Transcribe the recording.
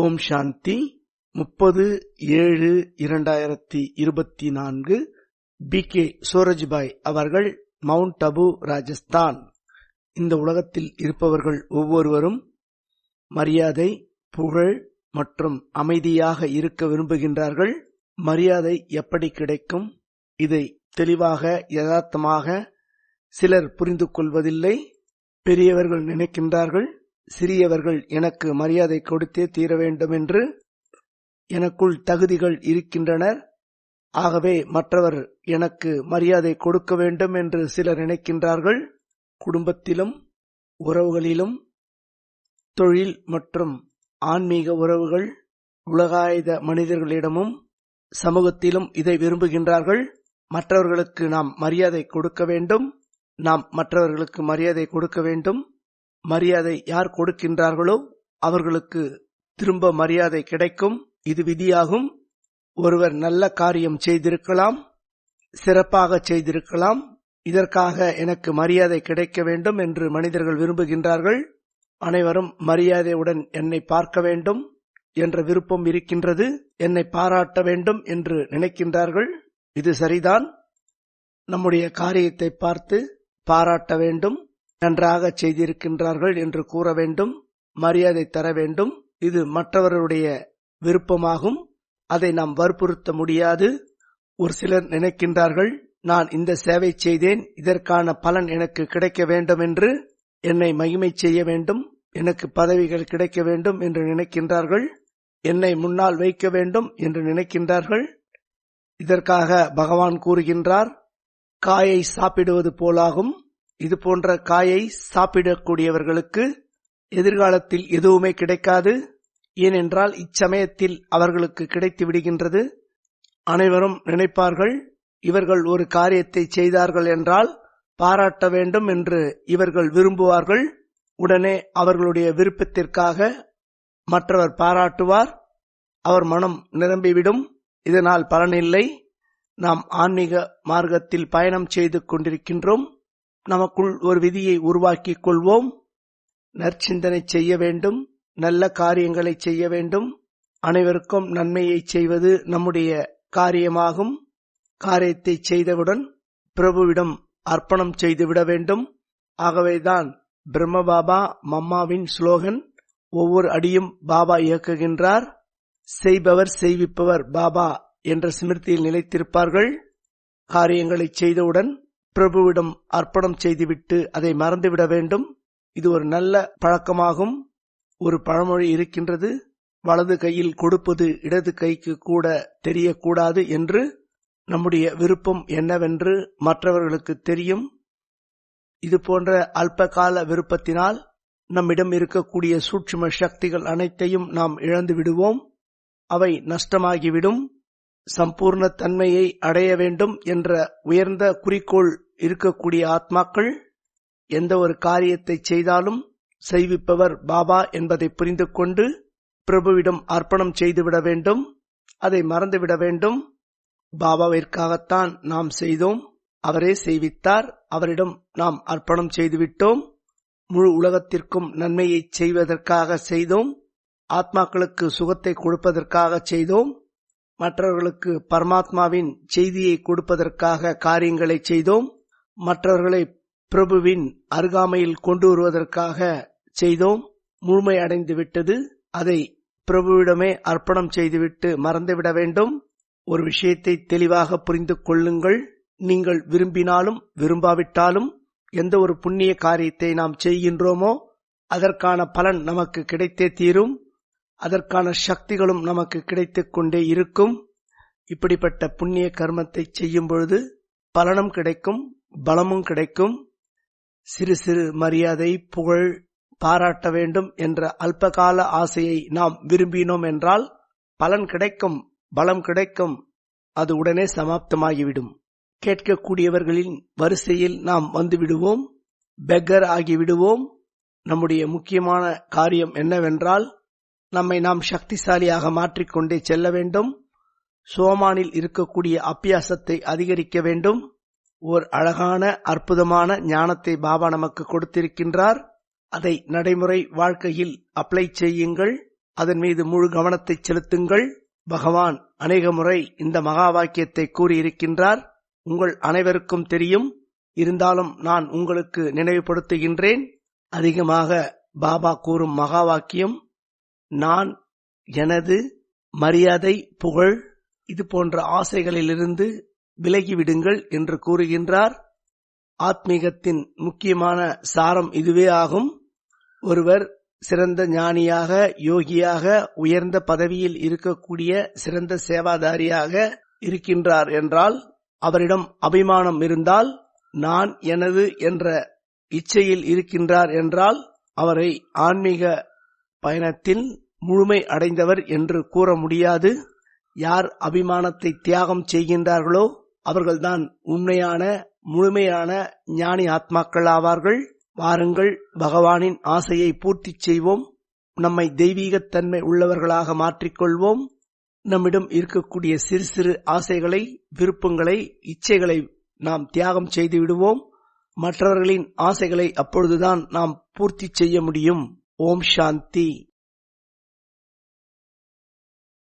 ஓம் சாந்தி. முப்பது ஏழு இரண்டாயிரத்தி இருபத்தி நான்கு. பி கே சூரஜ்பாய் அவர்கள் மவுண்ட் அபு ராஜஸ்தான். இந்த உலகத்தில் இருப்பவர்கள் ஒவ்வொருவரும் மரியாதை புகழ் மற்றும் அமைதியாக இருக்க விரும்புகின்றார்கள். மரியாதை எப்படி கிடைக்கும்? இதை தெளிவாக யதார்த்தமாக சிலர் புரிந்து கொள்வதில்லை. பெரியவர்கள் நினைக்கின்றார்கள். சிறியவர்கள் எனக்கு மரியாதை கொடுத்தே தீர வேண்டும் என்று எனக்குள் தகுதிகள் இருக்கின்றனர் ஆகவே மற்றவர் எனக்கு மரியாதை கொடுக்க வேண்டும் என்று சிலர் நினைக்கின்றார்கள். குடும்பத்திலும் உறவுகளிலும் தொழில் மற்றும் ஆன்மீக உறவுகள் உலகாயுத மனிதர்களிடமும் சமூகத்திலும் இதை விரும்புகின்றார்கள். மற்றவர்களுக்கு நாம் மரியாதை கொடுக்க வேண்டும். நாம் மற்றவர்களுக்கு மரியாதை கொடுக்க வேண்டும். மரியாதை யார் கொடுக்கின்றார்களோ அவர்களுக்கு திரும்ப மரியாதை கிடைக்கும். இது விதியாகும். ஒருவர் நல்ல காரியம் செய்திருக்கலாம் சிறப்பாக செய்திருக்கலாம். இதற்காக எனக்கு மரியாதை கிடைக்க வேண்டும் என்று மனிதர்கள் விரும்புகின்றார்கள். அனைவரும் மரியாதையுடன் என்னை பார்க்க வேண்டும் என்ற விருப்பம் இருக்கின்றது. என்னை பாராட்ட வேண்டும் என்று நினைக்கின்றார்கள். இது சரிதான். நம்முடைய காரியத்தை பார்த்து பாராட்ட வேண்டும். நன்றாக செய்திருக்கின்றார்கள் என்று கூற வேண்டும் மரியாதை தர வேண்டும். இது மற்றவருடைய விருப்பமாகும். அதை நாம் வற்புறுத்த முடியாது. ஒரு சிலர் நினைக்கின்றார்கள் நான் இந்த சேவை செய்தேன் இதற்கான பலன் எனக்கு கிடைக்க வேண்டும் என்று. என்னை மகிமை செய்ய வேண்டும். எனக்கு பதவிகள் கிடைக்க வேண்டும் என்று நினைக்கின்றார்கள். என்னை முன்னால் வைக்க வேண்டும் என்று நினைக்கின்றார்கள். இதற்காக பகவான் கூறுகின்றார் காயை சாப்பிடுவது போலாகும். இது போன்ற காயை சாப்பிடக்கூடியவர்களுக்கு எதிர்காலத்தில் எதுவுமே கிடைக்காது. ஏனென்றால் இச்சமயத்தில் அவர்களுக்கு கிடைத்து விடுகின்றது. அனைவரும் நினைப்பார்கள் இவர்கள் ஒரு காரியத்தை செய்தார்கள் என்றால் பாராட்ட வேண்டும் என்று இவர்கள் விரும்புவார்கள். உடனே அவர்களுடைய விருப்பத்திற்காக மற்றவர் பாராட்டுவார். அவர் மனம் நிரம்பிவிடும். இதனால் பலனில்லை. நாம் ஆன்மீக மார்க்கத்தில் பயணம் செய்து கொண்டிருக்கின்றோம். நமக்குள் ஒரு விதியை உருவாக்கிக் கொள்வோம். நற்சிந்தனை செய்ய வேண்டும். நல்ல காரியங்களை செய்ய வேண்டும். அனைவருக்கும் நன்மையை செய்வது நம்முடைய காரியமாகும். காரியத்தை செய்தவுடன் பிரபுவிடம் அர்ப்பணம் செய்துவிட வேண்டும். ஆகவேதான் பிரம்ம பாபா மம்மாவின் ஸ்லோகன் ஒவ்வொரு அடியும் பாபா இயக்குகின்றார். செய்பவர் செய்விப்பவர் பாபா என்ற ஸ்மிருதியில் நிலைத்திருப்பார்கள். காரியங்களை செய்தவுடன் பிரபுவிடம் அர்ப்பணம் செய்துவிட்டு அதை மறந்துவிட வேண்டும். இது ஒரு நல்ல பழக்கமாகும். ஒரு பழமொழி இருக்கின்றது. வலது கையில் கொடுப்பது இடது கைக்கு கூட தெரியக்கூடாது என்று. நம்முடைய விருப்பம் என்னவென்று மற்றவர்களுக்கு தெரியும். இது போன்ற அல்பகால விருப்பத்தினால் நம்மிடம் இருக்கக்கூடிய சூட்சும சக்திகள் அனைத்தையும் நாம் இழந்து விடுவோம் அவை நஷ்டமாகிவிடும். சம்பூர்ண தன்மையை அடைய வேண்டும் என்ற உயர்ந்த குறிக்கோள் இருக்கக்கூடிய ஆத்மாக்கள் எந்த ஒரு காரியத்தை செய்தாலும் செய்விப்பவர் பாபா என்பதை புரிந்து கொண்டு பிரபுவிடம் அர்ப்பணம் செய்துவிட வேண்டும் அதை மறந்துவிட வேண்டும். பாபாவிற்காகத்தான் நாம் செய்தோம். அவரே செய்வித்தார். அவரிடம் நாம் அர்ப்பணம் செய்துவிட்டோம். முழு உலகத்திற்கும் நன்மையை செய்வதற்காக செய்தோம். ஆத்மாக்களுக்கு சுகத்தை கொடுப்பதற்காக செய்தோம். மற்றவர்களுக்கு பரமாத்மாவின் செய்தியை கொடுப்பதற்காக காரியங்களை செய்தோம். மற்றவர்களை பிரபுவின் அருகாமையில் கொண்டு வருவதற்காக செய்தோம். முழுமை அடைந்து விட்டது. அதை பிரபுவிடமே அர்ப்பணம் செய்துவிட்டு மறந்துவிட வேண்டும். ஒரு விஷயத்தை தெளிவாக புரிந்து கொள்ளுங்கள். நீங்கள் விரும்பினாலும் விரும்பாவிட்டாலும் எந்த ஒரு புண்ணிய காரியத்தை நாம் செய்கின்றோமோ அதற்கான பலன் நமக்கு கிடைத்தே தீரும். அதற்கான சக்திகளும் நமக்கு கிடைத்துக் கொண்டே இருக்கும். இப்படிப்பட்ட புண்ணிய கர்மத்தை செய்யும் பொழுது பலனும் கிடைக்கும் பலமும் கிடைக்கும். சிறு சிறு மரியாதை புகழ் பாராட்ட வேண்டும் என்ற அல்பகால ஆசையை நாம் விரும்பினோம் என்றால் பலன் கிடைக்கும் பலம் கிடைக்கும் அது உடனே சமாப்தமாகிவிடும். கேட்கக்கூடியவர்களின் வரிசையில் நாம் வந்துவிடுவோம் பெக்கர் ஆகிவிடுவோம். நம்முடைய முக்கியமான காரியம் என்னவென்றால் நம்மை நாம் சக்திசாலியாக மாற்றிக்கொண்டே செல்ல வேண்டும். சோமானில் இருக்கக்கூடிய அப்பியாசத்தை அதிகரிக்க வேண்டும். ஓர் அழகான அற்புதமான ஞானத்தை பாபா நமக்கு கொடுத்திருக்கின்றார். அதை நடைமுறை வாழ்க்கையில் அப்ளை செய்யுங்கள். அதன் மீது முழு கவனத்தை செலுத்துங்கள். பகவான் அநேக முறை இந்த மகா வாக்கியத்தை கூறியிருக்கின்றார். உங்கள் அனைவருக்கும் தெரியும். இருந்தாலும் நான் உங்களுக்கு நினைவுபடுத்துகின்றேன். அதிகமாக பாபா கூறும் மகா வாக்கியம் நான் எனது மரியாதை புகழ் இது போன்ற ஆசைகளிலிருந்து விலகிவிடுங்கள் என்று கூறுகின்றார். ஆத்மீகத்தின் முக்கியமான சாரம் இதுவே ஆகும். ஒருவர் சிறந்த ஞானியாக யோகியாக உயர்ந்த பதவியில் இருக்கக்கூடிய சிறந்த சேவாதாரியாக இருக்கின்றார் என்றால் அவரிடம் அபிமானம் இருந்தால் நான் எனது என்ற இச்சையில் இருக்கின்றார் என்றால் அவரை ஆன்மீக பயணத்தில் முழுமை அடைந்தவர் என்று கூற முடியாது. யார் அபிமானத்தை தியாகம் செய்கின்றார்களோ அவர்கள்தான் உண்மையான முழுமையான ஞானி ஆத்மாக்கள் ஆவார்கள். வாருங்கள் பகவானின் ஆசையை பூர்த்தி செய்வோம். நம்மை தெய்வீகத்தன்மை உள்ளவர்களாக மாற்றிக்கொள்வோம். நம்மிடம் இருக்கக்கூடிய சிறு சிறு ஆசைகளை விருப்பங்களை இச்சைகளை நாம் தியாகம் செய்து விடுவோம் மற்றவர்களின் ஆசைகளை அப்பொழுதுதான் நாம் பூர்த்தி செய்ய முடியும். ஓம் சாந்தி